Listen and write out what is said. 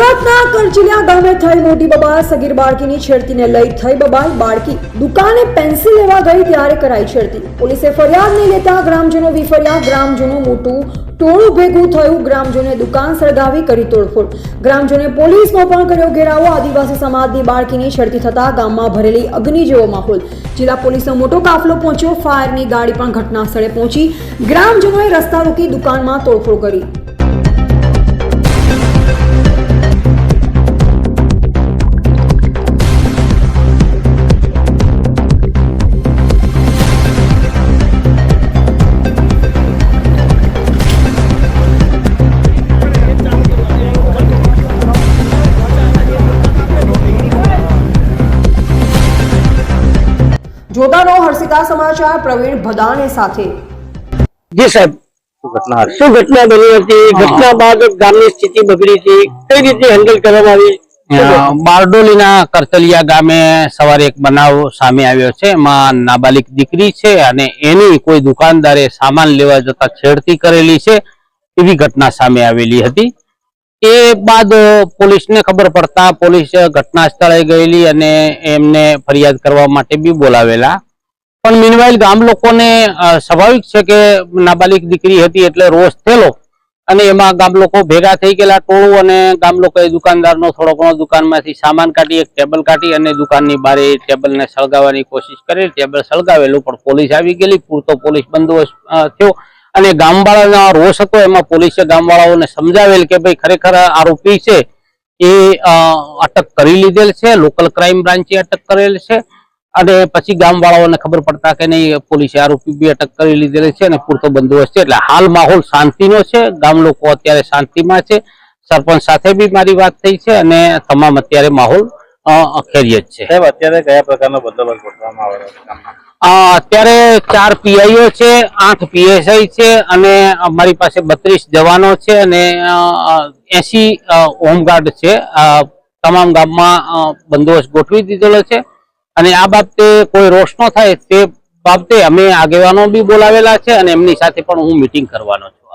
સુરતના કરચિલિયા ગામે થઈ મોટી બબાલ સગીર બાળકીની છેડતીને લઈ થઈ બબાલ બાળકી દુકાને પેન્સિલ લેવા ગઈ ત્યારે કરાઈ છેડતી. પોલીસે ફરિયાદ નહીં લેતા ગ્રામજનો વિફર્યા. ગ્રામજનો મોટું ટોળું ભેગું થયું. ગ્રામજોને દુકાન સળગાવી કરી તોડફોડ. ગ્રામજોને પોલીસનો પણ કર્યો ઘેરાવો. આદિવાસી સમાજની બાળકીની છેડતી થતા ગામમાં ભરેલી અગ્નિ જેવો માહોલ. જિલ્લા પોલીસનો મોટો કાફલો પહોંચ્યો. ફાયરની ગાડી પણ ઘટના સ્થળે પહોંચી. ગ્રામજનોએ રસ્તા રોકી દુકાનમાં તોડફોડ કરી. રહો હર્ષિતા સમાચાર પ્રવીણ ભદાને સાથે. જી સાહેબ. શું ઘટના બની હતી? ઘટના બાદ ગામની સ્થિતિ બગડી હતી. કઈ રીતે હેન્ડલ કરવામાં આવી? બારડોલીના કરતલિયા ગામે સવારે એક બનાવ સામે આવ્યો છે. એમાં નાબાલિક દીકરી છે અને એની કોઈ દુકાનદારે સામાન લેવા જતા છેડતી કરેલી છે. એવી ઘટના સામે આવેલી હતી. એ બાદ પોલીસને ખબર પડતા પોલીસ ઘટના સ્થળે ગયેલી અને એમને ફરિયાદ કરવા માટે બી બોલાવેલા. પણ મીનવાઇલ ગામ લોકોને સ્વાભાવિક છે કે નાબાલિક દીકરી હતી એટલે રોષ થયેલો. અને એમાં ગામ લોકો ભેગા થઈ ગયેલા ટોળું અને ગામ લોકોએ દુકાનદારનો થોડો ઘણો દુકાનમાંથી સામાન કાઢી, એક ટેબલ કાઢી અને દુકાનની બારે ટેબલને સળગાવવાની કોશિશ કરી, ટેબલ સળગાવેલું. પણ પોલીસ આવી ગયેલી, પૂરતો પોલીસ બંદોબસ્ત થયો. અને ગામવાળાના રોષ હતો, એમાં પોલીસે ગામવાળાઓને સમજાવેલ કે ભાઈ ખરેખર આરોપી છે એ અટક કરી લીધેલ છે, લોકલ ક્રાઇમ બ્રાન્ચે અટક કરેલ છે અને પછી ગામવાળાઓને ખબર પડતા કે નહીં, પોલીસે આરોપી બી અટક કરી લીધેલ છે અને પૂરતો બંદોબસ્ત છે. એટલે હાલ માહોલ શાંતિનો છે, ગામ લોકો અત્યારે શાંતિમાં છે. સરપંચ સાથે બી મારી વાત થઈ છે અને તમામ અત્યારે માહોલ ખેરિયત છે. સાહેબ અત્યારે કયા પ્રકારનો બંદોબસ્ત ગોઠવવામાં આવે છે અત્યારે ચાર પીઆઈઓ છે આઠ પીએસઆઈ છે અને અમારી પાસે બત્રીસ જવાનો છે અને એસી હોમગાર્ડ છે. તમામ ગામમાં બંદોબસ્ત ગોઠવી દીધેલો છે. અને આ બાબતે કોઈ રોષ ન થાય તે બાબતે અમે આગેવાનો બી બોલાવેલા છે અને એમની સાથે પણ હું મિટિંગ કરવાનો છું.